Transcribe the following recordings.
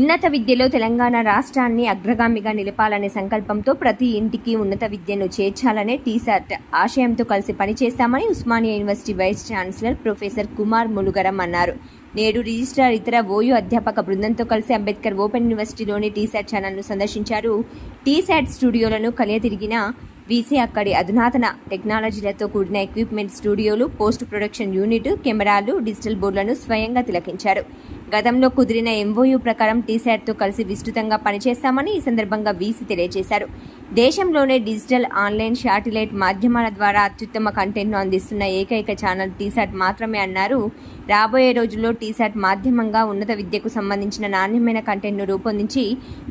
ఉన్నత విద్యలో తెలంగాణ రాష్ట్రాన్ని అగ్రగామిగా నిలపాలనే సంకల్పంతో ప్రతి ఇంటికి ఉన్నత విద్యను చేర్చాలనే టీసార్ట్ ఆశయంతో కలిసి పనిచేస్తామని Osmania university vice chancellor professor Kumar Molugaram అన్నారు. నేడు రిజిస్ట్రార్ ఇతర ఓయూ అధ్యాపక బృందంతో కలిసి అంబేద్కర్ ఓపెన్ యూనివర్సిటీలోని టీసాట్ ఛానల్ను సందర్శించారు. టీసాట్ స్టూడియోలను కలియతిరిగిన వీసీ అక్కడి అధునాతన టెక్నాలజీలతో కూడిన ఎక్విప్మెంట్ స్టూడియోలు పోస్ట్ ప్రొడక్షన్ యూనిట్ కెమెరాలు డిజిటల్ బోర్డులను స్వయంగా తిలకించారు. గతంలో కుదిరిన ఎంఓయూ ప్రకారం టీశాట్తో కలిసి విస్తృతంగా పనిచేస్తామని ఈ సందర్భంగా వీసీ తెలియజేశారు. దేశంలోనే డిజిటల్ ఆన్లైన్ శాటిలైట్ మాధ్యమాల ద్వారా అత్యుత్తమ కంటెంట్ను అందిస్తున్న ఏకైక ఛానల్ టీశాట్ మాత్రమే అన్నారు. రాబోయే రోజుల్లో టీశాట్ మాధ్యమంగా ఉన్నత విద్యకు సంబంధించిన నాణ్యమైన కంటెంట్ను రూపొందించి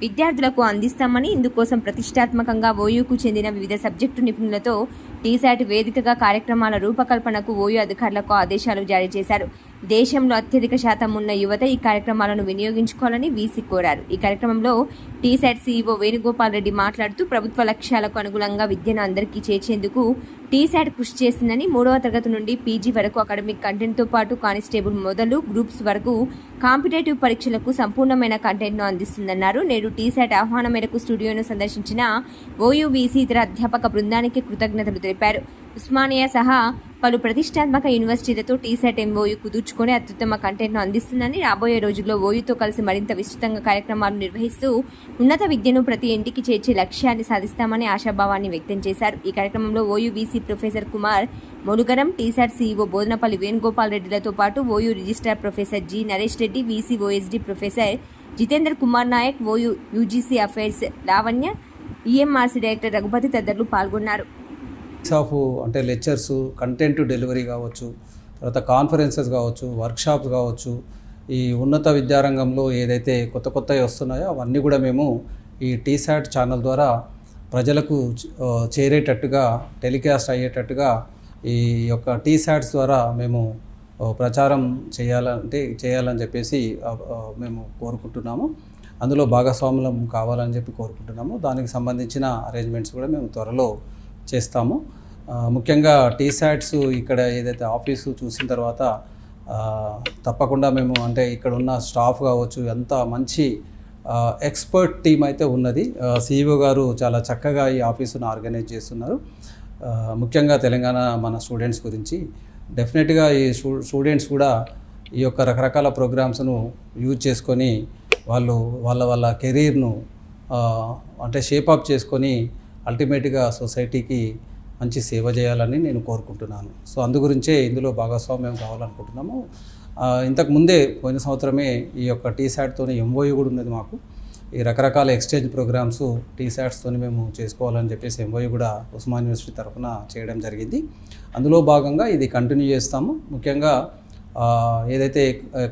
విద్యార్థులకు అందిస్తామని ఇందుకోసం ప్రతిష్టాత్మకంగా ఓయూకు చెందిన వివిధ సబ్జెక్టు నిపుణులతో టీశాట్ వేదికగా కార్యక్రమాల రూపకల్పనకు ఓయూ అధికారులకు ఆదేశాలు జారీ చేశారు. దేశంలో అత్యధిక శాతం ఉన్న యువత ఈ కార్యక్రమాలను వినియోగించుకోవాలని వీసీ కోరారు. ఈ కార్యక్రమంలో టీసెట్ సీఈఓ వేణుగోపాల్ రెడ్డి మాట్లాడుతూ ప్రభుత్వ లక్ష్యాలకు అనుగుణంగా విద్యను అందరికీ చేర్చేందుకు టీసెట్ కృషి చేసిందని మూడవ తరగతి నుండి పీజీ వరకు అకాడమిక్ కంటెంట్తో పాటు కానిస్టేబుల్ మొదలు గ్రూప్స్ వరకు కాంపిటేటివ్ పరీక్షలకు సంపూర్ణమైన కంటెంట్ను అందిస్తుందన్నారు. నేడు టీసెట్ ఆహ్వానం మేరకు స్టూడియోను సందర్శించిన ఓయూవీసీ ఇతర అధ్యాపక బృందానికి కృతజ్ఞతలు తెలిపారు. ఉస్మానియా సహా పలు ప్రతిష్టాత్మక యూనివర్సిటీలతో టీసెట్ ఎంఓయూ కుదుర్చుకొని అత్యుత్తమ కంటెంట్ను అందిస్తుందని రాబోయే రోజుల్లో ఓయూతో కలిసి మరింత విస్తృతంగా కార్యక్రమాలు నిర్వహిస్తూ ఉన్నత విద్యను ప్రతి ఇంటికి చేర్చే లక్ష్యాన్ని సాధిస్తామని ఆశాభావాన్ని వ్యక్తం చేశారు. ఈ కార్యక్రమంలో OU VC professor Kumar Molugaram TSAT CEO Bodhanapalli Venugopal రెడ్డిలతో పాటు OU registrar professor G Naresh Reddy VC OSD professor Jitender Kumar Naik OU UGC affairs Lavanya EMRC director Raghupathi తదితరులు పాల్గొన్నారు. ఆఫ్ అంటే లెక్చర్స్ కంటెంట్ డెలివరీ కావచ్చు తర్వాత conferences కావచ్చు workshops కావచ్చు ఈ ఉన్నత విద్యారంగంలో ఏదైతే కొత్త కొత్తవి వస్తున్నాయో అవన్నీ కూడా మేము ఈ టీసాట్ ఛానల్ ద్వారా ప్రజలకు చేరేటట్టుగా టెలికాస్ట్ అయ్యేటట్టుగా ఈ యొక్క టీసాట్స్ ద్వారా మేము ప్రచారం చేయాలంటే చేయాలని చెప్పేసి మేము కోరుకుంటున్నాము. అందులో భాగస్వాములం కావాలని చెప్పి కోరుకుంటున్నాము. దానికి సంబంధించిన అరేంజ్మెంట్స్ కూడా మేము త్వరలో చేస్తాము. ముఖ్యంగా టీ టీశాట్స్ ఇక్కడ ఏదైతే ఆఫీసు చూసిన తర్వాత తప్పకుండా మేము అంటే ఇక్కడ ఉన్న స్టాఫ్ కావచ్చు ఎంత మంచి ఎక్స్పర్ట్ టీం అయితే ఉన్నది. సిఇఓ గారు చాలా చక్కగా ఈ ఆఫీసును ఆర్గనైజ్ చేస్తున్నారు. ముఖ్యంగా తెలంగాణ మన స్టూడెంట్స్ గురించి. డెఫినెట్గా ఈ స్టూడెంట్స్ కూడా ఈ యొక్క రకరకాల ప్రోగ్రామ్స్ను యూజ్ చేసుకొని వాళ్ళు వాళ్ళ వాళ్ళ కెరీర్ను అంటే షేపప్ చేసుకొని అల్టిమేట్గా సొసైటీకి మంచి సేవ చేయాలని నేను కోరుకుంటున్నాను. సో అందు గురించే ఇందులో భాగస్వామ్యం కావాలనుకుంటున్నాము. ఇంతకు ముందే పోయిన సంవత్సరమే ఈ యొక్క టీ శాట్తోనే ఎంఓయూ కూడా ఉన్నది మాకు. ఈ రకరకాల ఎక్స్చేంజ్ ప్రోగ్రామ్స్ టీ శాట్స్తోని మేము చేసుకోవాలని చెప్పేసి ఎంఓయూ కూడా ఉస్మాన్ యూనివర్సిటీ తరఫున చేయడం జరిగింది. అందులో భాగంగా ఇది కంటిన్యూ చేస్తాము. ముఖ్యంగా ఏదైతే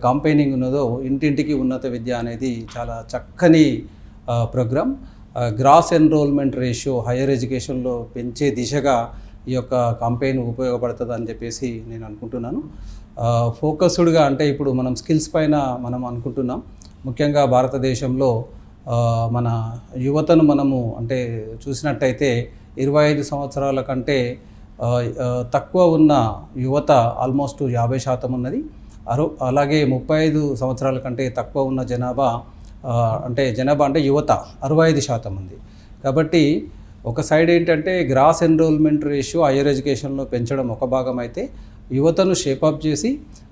కాంపైనింగ్ ఉన్నదో ఇంటింటికి ఉన్నత విద్య అనేది చాలా చక్కని programme. Gross enrolment ratio higher ఎడ్యుకేషన్లో పెంచే దిశగా ఈ యొక్క కంపెయిన్ ఉపయోగపడుతుంది అని చెప్పేసి నేను అనుకుంటున్నాను. ఫోకస్డ్గా అంటే ఇప్పుడు మనం స్కిల్స్ పైన మనం అనుకుంటున్నాం. ముఖ్యంగా భారతదేశంలో మన యువతను మనము అంటే చూసినట్టయితే ఇరవై ఐదు సంవత్సరాల కంటే తక్కువ ఉన్న యువత ఆల్మోస్ట్ యాభై శాతం ఉన్నది. అరు అలాగే ముప్పై ఐదు సంవత్సరాల కంటే తక్కువ ఉన్న జనాభా అంటే జనాభా అంటే యువత అరవై ఐదు శాతం ఉంది. కాబట్టి ఒక సైడ్ ఏంటంటే గ్రాస్ ఎన్రోల్మెంట్ రేషియో హైయర్ ఎడ్యుకేషన్లో పెంచడం ఒక భాగం అయితే యువతను షేపప్ చేసి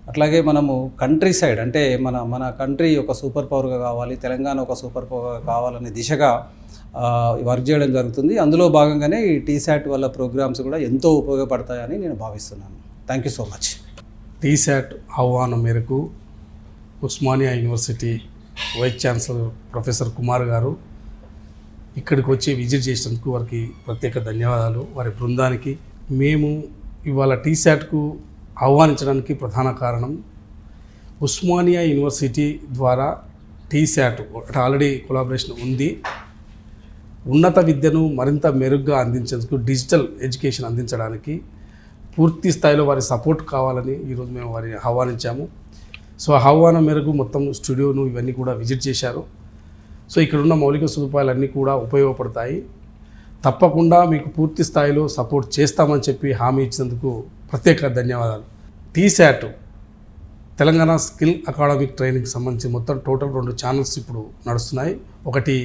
అట్లాగే మనము కంట్రీ సైడ్ అంటే మన మన కంట్రీ ఒక సూపర్ పవర్గా కావాలి తెలంగాణ ఒక సూపర్ పవర్గా కావాలనే దిశగా వర్క్ చేయడం జరుగుతుంది. అందులో భాగంగానే ఈ టీశాట్ వల్ల ప్రోగ్రామ్స్ కూడా ఎంతో ఉపయోగపడతాయని నేను భావిస్తున్నాను. Thank you so much. TSAT ఆహ్వానం మేరకు Osmania university vice chancellor professor Kumar గారు ఇక్కడికి వచ్చి విజిట్ చేసినందుకు వారికి ప్రత్యేక ధన్యవాదాలు. వారి బృందానికి మేము ఇవాళ టీశాట్కు ఆహ్వానించడానికి ప్రధాన కారణం ఉస్మానియా యూనివర్సిటీ ద్వారా టీశాట్ ఆల్రెడీ కొలాబరేషన్ ఉంది. ఉన్నత విద్యను మరింత మెరుగ్గా అందించేందుకు డిజిటల్ ఎడ్యుకేషన్ అందించడానికి పూర్తి స్థాయిలో వారి సపోర్ట్ కావాలని ఈరోజు మేము వారిని ఆహ్వానించాము. సో ఆహ్వానం మేరకు మొత్తం స్టూడియోను ఇవన్నీ కూడా విజిట్ చేశారు. సో ఇక్కడ ఉన్న మౌలిక సదుపాయాలన్నీ కూడా ఉపయోగపడతాయి. తప్పకుండా మీకు పూర్తి స్థాయిలో సపోర్ట్ చేస్తామని చెప్పి హామీ ఇచ్చినందుకు ప్రత్యేక ధన్యవాదాలు. టీశాట్ తెలంగాణ స్కిల్ అకాడమిక్ ట్రైనింగ్కి సంబంధించి మొత్తం టోటల్ రెండు ఛానల్స్ ఇప్పుడు నడుస్తున్నాయి. ఒకటి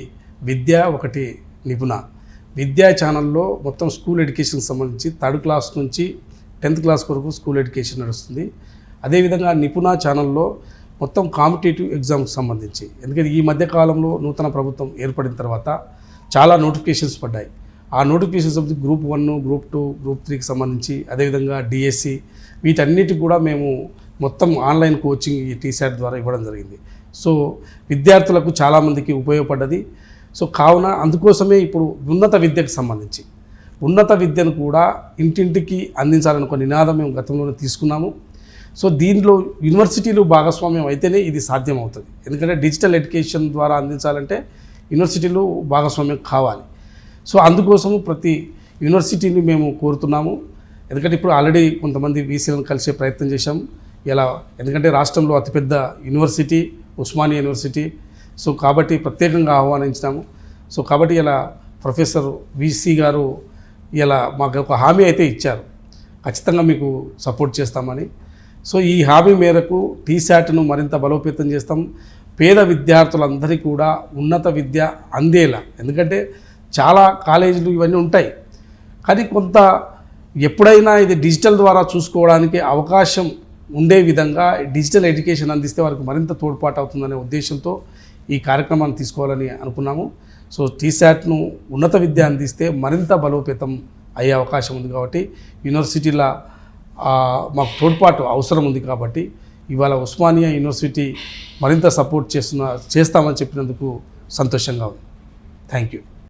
విద్య ఒకటి నిపుణ. విద్యా ఛానల్లో మొత్తం స్కూల్ ఎడ్యుకేషన్కి సంబంధించి థర్డ్ క్లాస్ నుంచి టెన్త్ క్లాస్ వరకు స్కూల్ ఎడ్యుకేషన్ నడుస్తుంది. అదేవిధంగా నిపుణ ఛానల్లో మొత్తం కాంపిటేటివ్ ఎగ్జామ్కి సంబంధించి. ఎందుకంటే ఈ మధ్య కాలంలో నూతన ప్రభుత్వం ఏర్పడిన తర్వాత చాలా నోటిఫికేషన్స్ పడ్డాయి. ఆ నోటిఫికేషన్స్ సంబంధించి group one group two group త్రీకి సంబంధించి అదేవిధంగా డిఎస్సి వీటన్నిటికి కూడా మేము మొత్తం ఆన్లైన్ కోచింగ్ ఈ టీశాట్ ద్వారా ఇవ్వడం జరిగింది. సో విద్యార్థులకు చాలామందికి ఉపయోగపడ్డది. సో కావున అందుకోసమే ఇప్పుడు ఉన్నత విద్యకు సంబంధించి. ఉన్నత విద్యను కూడా ఇంటింటికి అందించాలనుకున్న నినాదం మేము గతంలోనే తీసుకున్నాము. సో దీనిలో యూనివర్సిటీలు భాగస్వామ్యం అయితేనే ఇది సాధ్యం అవుతుంది ఎందుకంటే డిజిటల్ ఎడ్యుకేషన్ ద్వారా అందించాలంటే యూనివర్సిటీలు భాగస్వామ్యం కావాలి. సో అందుకోసము ప్రతి యూనివర్సిటీని మేము కోరుతున్నాము. ఎందుకంటే ఇప్పుడు ఆల్రెడీ కొంతమంది వీసీలను కలిసే ప్రయత్నం చేశాం. ఇలా ఎందుకంటే రాష్ట్రంలో అతిపెద్ద యూనివర్సిటీ ఉస్మానియా యూనివర్సిటీ. సో కాబట్టి ప్రత్యేకంగా ఆహ్వానించినాము. సో కాబట్టి ఇలా ప్రొఫెసర్ విసి గారు ఇలా మాకు ఒక హామీ అయితే ఇచ్చారు. ఖచ్చితంగా మీకు సపోర్ట్ చేస్తామని సో ఈ హామీ మేరకు టీశాట్ను మరింత బలోపేతం చేస్తాం. పేద విద్యార్థులందరికీ కూడా ఉన్నత విద్య అందేలా. ఎందుకంటే చాలా కాలేజీలు ఇవన్నీ ఉంటాయి. కానీ కొంత ఎప్పుడైనా ఇది డిజిటల్ ద్వారా చూసుకోవడానికి అవకాశం ఉండే విధంగా డిజిటల్ ఎడ్యుకేషన్ అందిస్తే వారికి మరింత తోడ్పాటు అవుతుందనే ఉద్దేశంతో ఈ కార్యక్రమాన్ని తీసుకోవాలని అనుకున్నాము. సో టీశాట్ను ఉన్నత విద్య అందిస్తే మరింత బలోపేతం అయ్యే అవకాశం ఉంది కాబట్టి యూనివర్సిటీల మాకు తోడ్పాటు అవసరం ఉంది కాబట్టి ఇవాళ ఉస్మానియా యూనివర్సిటీ మరింత సపోర్ట్ చేస్తున్న చేస్తామని చెప్పినందుకు సంతోషంగా ఉంది. Thank you